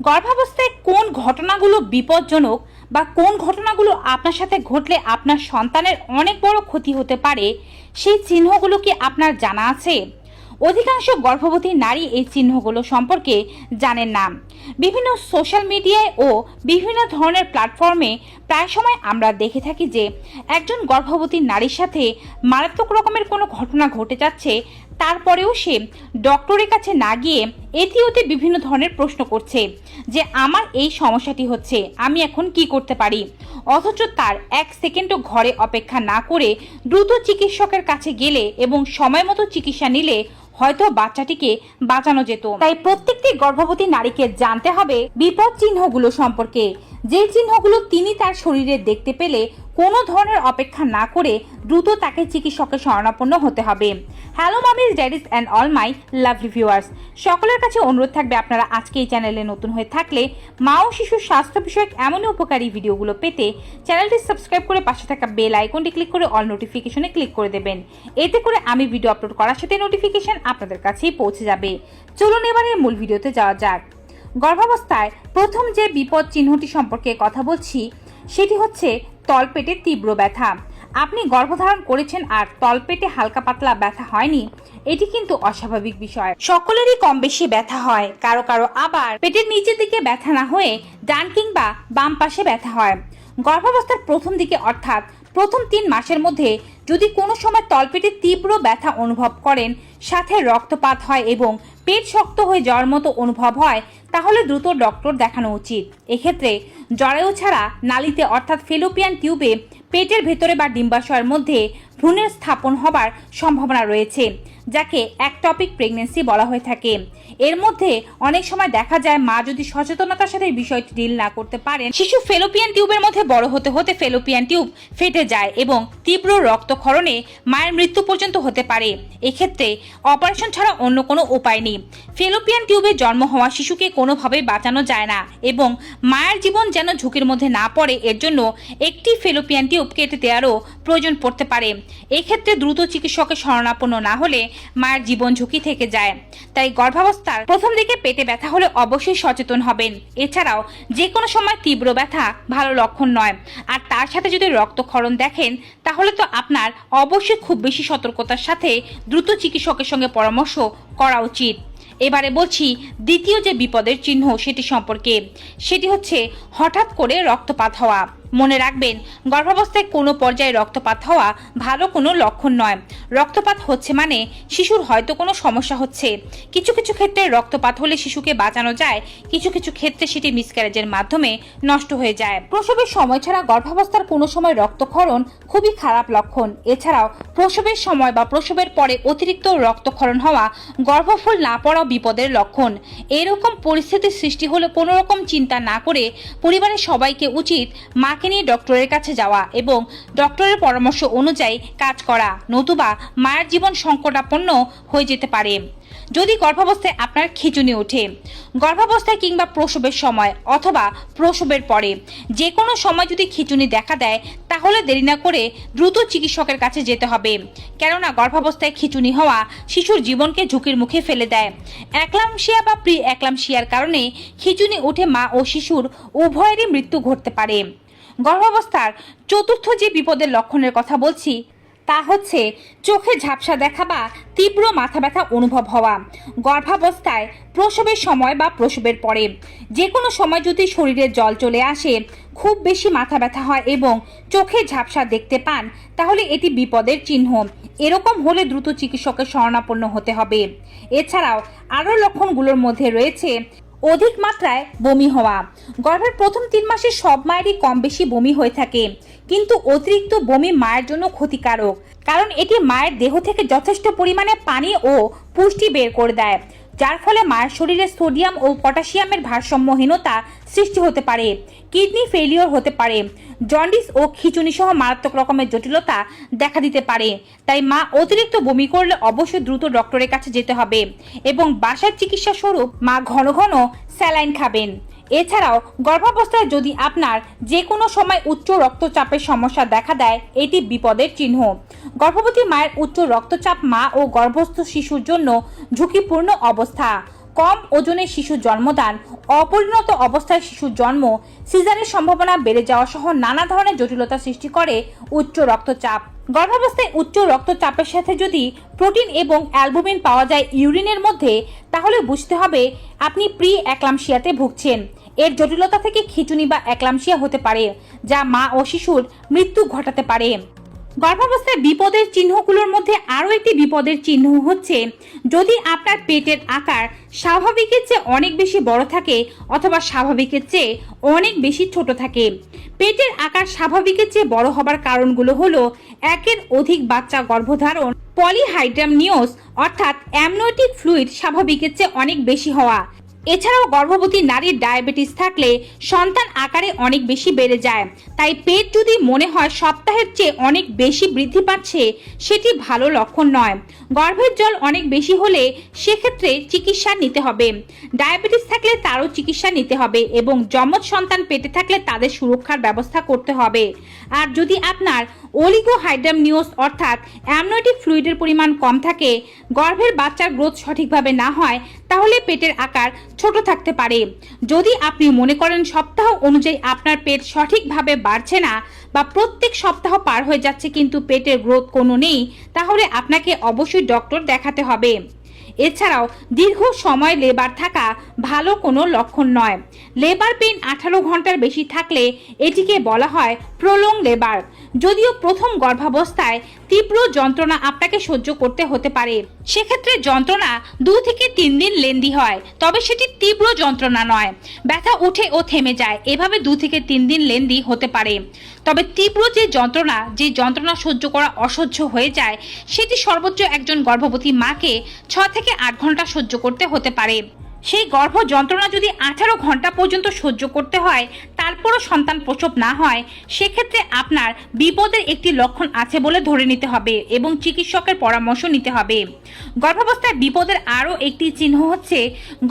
গর্ভাবস্থায় কোন ঘটনাগুলো বিপজ্জনক বা কোন ঘটনাগুলো আপনার সাথে ঘটলে আপনার সন্তানের অনেক বড় ক্ষতি হতে পারে, সেই চিহ্নগুলো কি আপনার জানা আছে? অধিকাংশ গর্ভবতী নারী এই চিহ্নগুলো সম্পর্কে জানেন না। বিভিন্ন সোশ্যাল মিডিয়ায় ও বিভিন্ন ধরনের প্ল্যাটফর্মে প্রায় সময় আমরা দেখে থাকি যে, একজন গর্ভবতী নারীর সাথে মারাত্মক রকমের কোনো ঘটনা ঘটে যাচ্ছে তারপরেও সে ডক্টরের কাছে না গিয়ে এটি ওতে বিভিন্ন ধরনের প্রশ্ন করছে যে আমার এই সমস্যাটি হচ্ছে, আমি এখন কি করতে পারি? অথচ তার এক সেকেন্ডও ঘরে অপেক্ষা না করে দ্রুত চিকিৎসকের কাছে গেলে এবং সময় মতো চিকিৎসা নিলে হয়তো বাচ্চাটিকে বাঁচানো যেত। তাই প্রত্যেকটি গর্ভবতী নারীকে জানতে হবে বিপদ চিহ্নগুলো সম্পর্কে। যে চিহ্নগুলো তিনি তার শরীরে দেখতে পেলে কোনো ধরনের অপেক্ষা না করে দ্রুত তাকে চিকিৎসকের শরণাপন্ন হতে হবে। Hello mummies daddies and all my love reviewers সকলের কাছে অনুরোধ থাকবে আপনারা আজকে এই চ্যানেলে নতুন হয়ে থাকলে মা ও শিশুর স্বাস্থ্য বিষয়ক এমনই উপকারী ভিডিওগুলো পেতে চ্যানেলটি সাবস্ক্রাইব করে পাশে থাকা বেল আইকনটি ক্লিক করে অল নোটিফিকেশনে ক্লিক করে দেবেন। এতে করে আমি ভিডিও আপলোড করার সাথে নোটিফিকেশন আপনাদের কাছেই পৌঁছে যাবে। চলুন এবারে মূল ভিডিওতে যাওয়া যাক। গর্ভাবস্থায় প্রথম যে বিপদ চিহ্নটি সম্পর্কে কথা বলছি, সেটি হচ্ছে তলপেটের তীব্র ব্যথা। আপনি গর্ভধারণ করেছেন আর তলপেটে হালকা পাতলা ব্যথা হয়নি, এটি কিন্তু অস্বাভাবিক বিষয়। সকলেরই কম বেশি ব্যথা হয়, কারও কারও আবার পেটের নিচের দিকে ব্যথা না হয়ে ডান কিংবা বাম পাশে ব্যথা হয়। গর্ভাবস্থার প্রথম দিকে অর্থাৎ প্রথম তিন মাসের মধ্যে যদি কোনো সময় তলপেটে তীব্র ব্যথা অনুভব করেন, সাথে রক্তপাত হয় এবং পেট শক্ত হয়ে যাওয়ার মতো অনুভব হয়, তাহলে দ্রুত ডক্টর দেখানো উচিত। এক্ষেত্রে জরায়ু ছাড়া নালিতে অর্থাৎ ফেলোপিয়ান টিউবে পেটের ভেতরে বা ডিম্বাশয়ের মধ্যে ভ্রূণের স্থাপন হবার সম্ভাবনা রয়েছে, যাকে একটপিক প্রেগনেন্সি বলা হয়ে থাকে। এর মধ্যে অনেক সময় দেখা যায় মা যদি সচেতনতার সাথে বিষয়টি ডিল না করতে পারেন, শিশু ফেলোপিয়ান টিউবের মধ্যে বড় হতে হতে ফেলোপিয়ান টিউব ফেটে যায় এবং তীব্র রক্তক্ষরণে মায়ের মৃত্যু পর্যন্ত হতে পারে। এক্ষেত্রে অপারেশন ছাড়া অন্য কোনো উপায় নেই। ফেলোপিয়ান টিউবে জন্ম হওয়া শিশুকে কোনোভাবেই বাঁচানো যায় না এবং মায়ের জীবন যেন ঝুঁকির মধ্যে না পড়ে, এর জন্য একটি ফেলোপিয়ান টিউব কেটে দেওয়ারও প্রয়োজন পড়তে পারে। এক্ষেত্রে দ্রুত চিকিৎসকের শরণাপন্ন না হলে মায়ের জীবন ঝুঁকি থেকে যায়। তাই গর্ভাবস্থার প্রথম দিকে পেটে ব্যথা হলে অবশ্যই সচেতন হবেন। এছাড়াও যে কোনো সময় তীব্র ব্যথা ভালো লক্ষণ নয়। আর তার সাথে যদি রক্তক্ষরণ দেখেন, তাহলে তো আপনার অবশ্যই খুব বেশি সতর্কতার সাথে দ্রুত চিকিৎসকের সঙ্গে পরামর্শ করা উচিত। এবারে বলছি, দ্বিতীয় যে বিপদের চিহ্ন সেটি সম্পর্কে, সেটি হচ্ছে হঠাৎ করে রক্তপাত হওয়া। মনে রাখবেন, গর্ভাবস্থায় কোনো পর্যায়ে রক্তপাত হওয়া ভালো কোনো লক্ষণ নয়। রক্তপাত হচ্ছে মানে শিশুর হয়তো কোনো সমস্যা হচ্ছে। কিছু কিছু ক্ষেত্রে রক্তপাত হলে শিশুকে বাঁচানো যায়, কিছু কিছু ক্ষেত্রে সেটি মিসক্যারেজের মাধ্যমে নষ্ট হয়ে যায়। প্রসবের সময় ছাড়া গর্ভাবস্থার কোনো সময় রক্তক্ষরণ খুবই খারাপ লক্ষণ। এছাড়াও প্রসবের সময় বা প্রসবের পরে অতিরিক্ত রক্তক্ষরণ হওয়া গর্ভফল না পড়া বিপদের লক্ষণ। এরকম পরিস্থিতির সৃষ্টি হলে কোনো রকম চিন্তা না করে পরিবারের সবাইকে উচিত মাকে নিয়ে ডক্টরের কাছে যাওয়া এবং ডক্টরের পরামর্শ অনুযায়ী কাজ করা, নতুবা মায়ের জীবন সংকটাপন্ন হয়ে যেতে পারে। যদি গর্ভাবস্থায় আপনার খিচুনি ওঠে, গর্ভাবস্থায় কিংবা প্রসবের সময় অথবা প্রসবের পরে যে কোনো সময় যদি খিচুনি দেখা দেয়, তাহলে দেরি না করে দ্রুত চিকিৎসকের কাছে যেতে হবে। কেননা গর্ভাবস্থায় খিচুনি হওয়া শিশুর জীবনকে ঝুঁকির মুখে ফেলে দেয়। একলামশিয়া বা প্রি একলামশিয়ার কারণে খিচুনি উঠে মা ও শিশুর উভয়েরই মৃত্যু ঘটতে পারে। গর্ভাবস্থার চতুর্থ যে বিপদের লক্ষণের কথা বলছি, তা হচ্ছে চোখে ঝাপসা দেখা বা তীব্র মাথা ব্যথা অনুভব হওয়া, গর্ভাবস্থায় প্রসবের সময় বা প্রসবের পরে। যে কোনো সময় যদি শরীরে জল চলে আসে, খুব বেশি মাথা ব্যথা হয় এবং চোখে ঝাপসা দেখতে পান, তাহলে এটি বিপদের চিহ্ন। এরকম হলে দ্রুত চিকিৎসকের শরণাপন্ন হতে হবে। এছাড়াও আরও লক্ষণগুলোর মধ্যে রয়েছে অধিক মাত্রায় বমি হওয়া। গর্ভের প্রথম তিন মাসে সব মায়েরই কম বেশি বমি হয়ে থাকে। কিন্তু অতিরিক্ত বমি মায়ের জন্য ক্ষতিকারক। কারণ এটি মায়ের দেহ থেকে যথেষ্ট পরিমাণে পানি ও পুষ্টি বের করে দেয়। যার ফলে মায়ের শরীরে সোডিয়াম ও পটাশিয়ামের ভারসাম্যহীনতা সৃষ্টি হতে পারে, কিডনি ফেলিওর হতে পারে জন্ডিস ও খিচুনি সহ মারাত্মক রকমের জটিলতা দেখা দিতে পারে। তাই মা অতিরিক্ত বমি করলে অবশ্যই দ্রুত ডক্টরের কাছে যেতে হবে এবং বাসার চিকিৎসা স্বরূপ মা ঘন ঘন স্যালাইন খাবেন। এছাড়াও গর্ভাবস্থায় যদি আপনার যে কোনো সময় উচ্চ রক্তচাপের সমস্যা দেখা দেয়, এটি বিপদের চিহ্ন। গর্ভবতী মায়ের উচ্চ রক্তচাপ মা ও গর্ভস্থ শিশুর জন্য ঝুঁকিপূর্ণ অবস্থা। কম ওজনের শিশু জন্মদান, অপরিণত অবস্থায় শিশুর জন্ম, সিজারের সম্ভাবনা বেড়ে যাওয়া সহ নানা ধরনের জটিলতা সৃষ্টি করে উচ্চ রক্তচাপ। গর্ভাবস্থায় উচ্চ রক্তচাপের সাথে যদি প্রোটিন এবং অ্যালবুমিন পাওয়া যায় ইউরিনের মধ্যে, তাহলে বুঝতে হবে আপনি প্রি অ্যাক্লামশিয়াতে ভুগছেন। এর জটিলতা থেকে খিচুনি বা একলামশিয়া হতে পারে, যা মা ও শিশুর মৃত্যু ঘটাতে পারে। গর্ভাবস্থায় বিপদের চিহ্নগুলোর মধ্যে আরও একটি বিপদের চিহ্ন হচ্ছে, যদি আপনার পেটের আকার স্বাভাবিকের চেয়ে অনেক বেশি বড় থাকে অথবা স্বাভাবিকের চেয়ে অনেক বেশি ছোট থাকে। পেটের আকার স্বাভাবিকের চেয়ে বড় হবার কারণগুলো হলো একের অধিক বাচ্চা গর্ভধারণ, পলিহাইড্রামনিওস অর্থাৎ অ্যামনোটিক ফ্লুইড স্বাভাবিকের চেয়ে অনেক বেশি হওয়া। এছাড়াও গর্ভবতী নারীর ডায়াবেটিস থাকলে সন্তান আকারে অনেক বেশি বেড়ে যায়। তাই পেট যদি মনে হয় সপ্তাহের চেয়ে অনেক বেশি বৃদ্ধি পাচ্ছে, সেটি ভালো লক্ষণ নয়। গর্ভের জল অনেক বেশি হলে সেক্ষেত্রে চিকিৎসা নিতে হবে। ডায়াবেটিস থাকলে তারও চিকিৎসা নিতে হবে এবং যমজ সন্তান পেটে থাকলে তাদের সুরক্ষার ব্যবস্থা করতে হবে। আর যদি আপনার অলিগোহাইড্রামনিওস অর্থাৎ অ্যামনোটিক ফ্লুইডের পরিমাণ কম থাকে, গর্ভের বাচ্চার গ্রোথ সঠিকভাবে না হয় তাহলে পেটের আকার ছোট থাকতে পারে। যদি আপনি মনে করেন সপ্তাহ অনুযায়ী আপনার পেট সঠিকভাবে বাড়ছে না বা প্রত্যেক সপ্তাহ পার হয়ে যাচ্ছে কিন্তু পেটের গ্রোথ কোনো নেই, তাহলে আপনাকে অবশ্যই ডক্টর দেখাতে হবে। এছাড়াও দীর্ঘ সময় লেবার থাকা ভালো কোনো লক্ষণ নয়। লেবার পেন আঠারো ঘণ্টার বেশি থাকলে এটিকে বলা হয় প্রলং লেবার যদিও প্রথম গর্ভাবস্থায় তীব্র যন্ত্রণা আপনাকে সহ্য করতে হতে পারে। সেক্ষেত্রে যন্ত্রণা দু থেকে তিন দিন লেন্দি হয়, তবে সেটি তীব্র যন্ত্রণা নয়। ব্যথা উঠে ও থেমে যায়, এভাবে দু থেকে তিন দিন লেন্দি হতে পারে। তবে তীব্র যে যন্ত্রণা যে যন্ত্রণা সহ্য করা অসহ্য হয়ে যায়, সেটি সর্বোচ্চ একজন গর্ভবতী মাকে ছ থেকে আট ঘণ্টা সহ্য করতে হতে পারে। সেই গর্ভ যন্ত্রণা যদি আঠারো ঘণ্টা পর্যন্ত সহ্য করতে হয়, তারপরও সন্তান প্রসব না হয়, সেক্ষেত্রে আপনার বিপদের একটি লক্ষণ আছে বলে ধরে নিতে হবে এবং চিকিৎসকের পরামর্শ নিতে হবে। গর্ভাবস্থায় বিপদের আরও একটি চিহ্ন হচ্ছে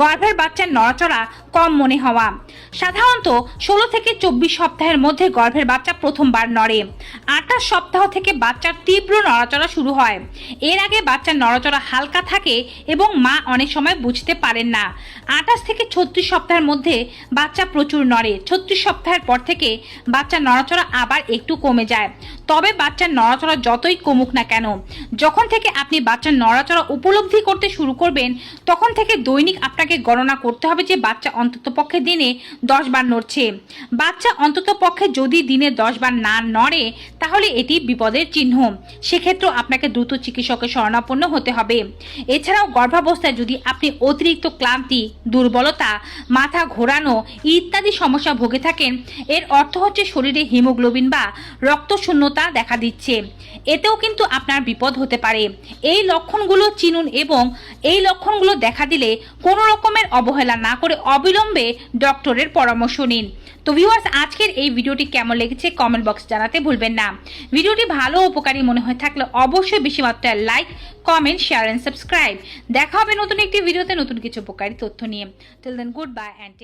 গর্ভের বাচ্চার নড়াচড়া, কম মনে হওয়া। সাধারণত ষোলো থেকে চব্বিশ সপ্তাহের মধ্যে গর্ভের বাচ্চা প্রথমবার নড়ে। আঠাশ সপ্তাহ থেকে বাচ্চার তীব্র নড়াচড়া শুরু হয়। এর আগে বাচ্চার নড়াচড়া হালকা থাকে এবং মা অনেক সময় বুঝতে পারেন না। আঠাশ থেকে ছত্রিশ সপ্তাহের মধ্যে বাচ্চা প্রচুর নড়ে। ছত্রিশ সপ্তাহের পর থেকে বাচ্চা নড়াচড়া আবার একটু কমে যায়। তবে বাচ্চার নড়াচড়া যতই কমুক না কেন, যখন থেকে আপনি বাচ্চার নড়াচড়া উপলব্ধি করতে শুরু করবেন, তখন থেকে দৈনিক আপনাকে গণনা করতে হবে যে বাচ্চা অন্তত পক্ষে দিনে দশ বার নড়ছে। বাচ্চা অন্তত পক্ষে যদি দিনে দশ বার না নড়ে, তাহলে এটি বিপদের চিহ্ন। সেক্ষেত্রেও আপনাকে দ্রুত চিকিৎসকের শরণাপন্ন হতে হবে। এছাড়াও গর্ভাবস্থায় যদি আপনি অতিরিক্ত ক্লান্তি, দুর্বলতা, মাথা ঘোরানো ইত্যাদি সমস্যা ভোগে থাকেন, এর অর্থ হচ্ছে শরীরে হিমোগ্লোবিন বা রক্তশূন্যতা দেখা দিচ্ছে। এতেও কিন্তু আপনার বিপদ হতে পারে। এই লক্ষণগুলো চিনুন এবং এই লক্ষণগুলো দেখা দিলে কোনো রকমের অবহেলা না করে অবিলম্বে ডক্টরের পরামর্শ নিন। তো ভিউয়ার্স আজকের এই ভিডিওটি কেমন লেগেছে কমেন্ট বক্স জানাতে ভুলবেন না। ভিডিওটি ভালো উপকারী মনে হয়ে থাকলে অবশ্যই বেশি মাত্রায় like comment share and subscribe দেখা হবে নতুন একটি ভিডিওতে নতুন কিছু উপকারী তথ্য নিয়ে। Till then good bye and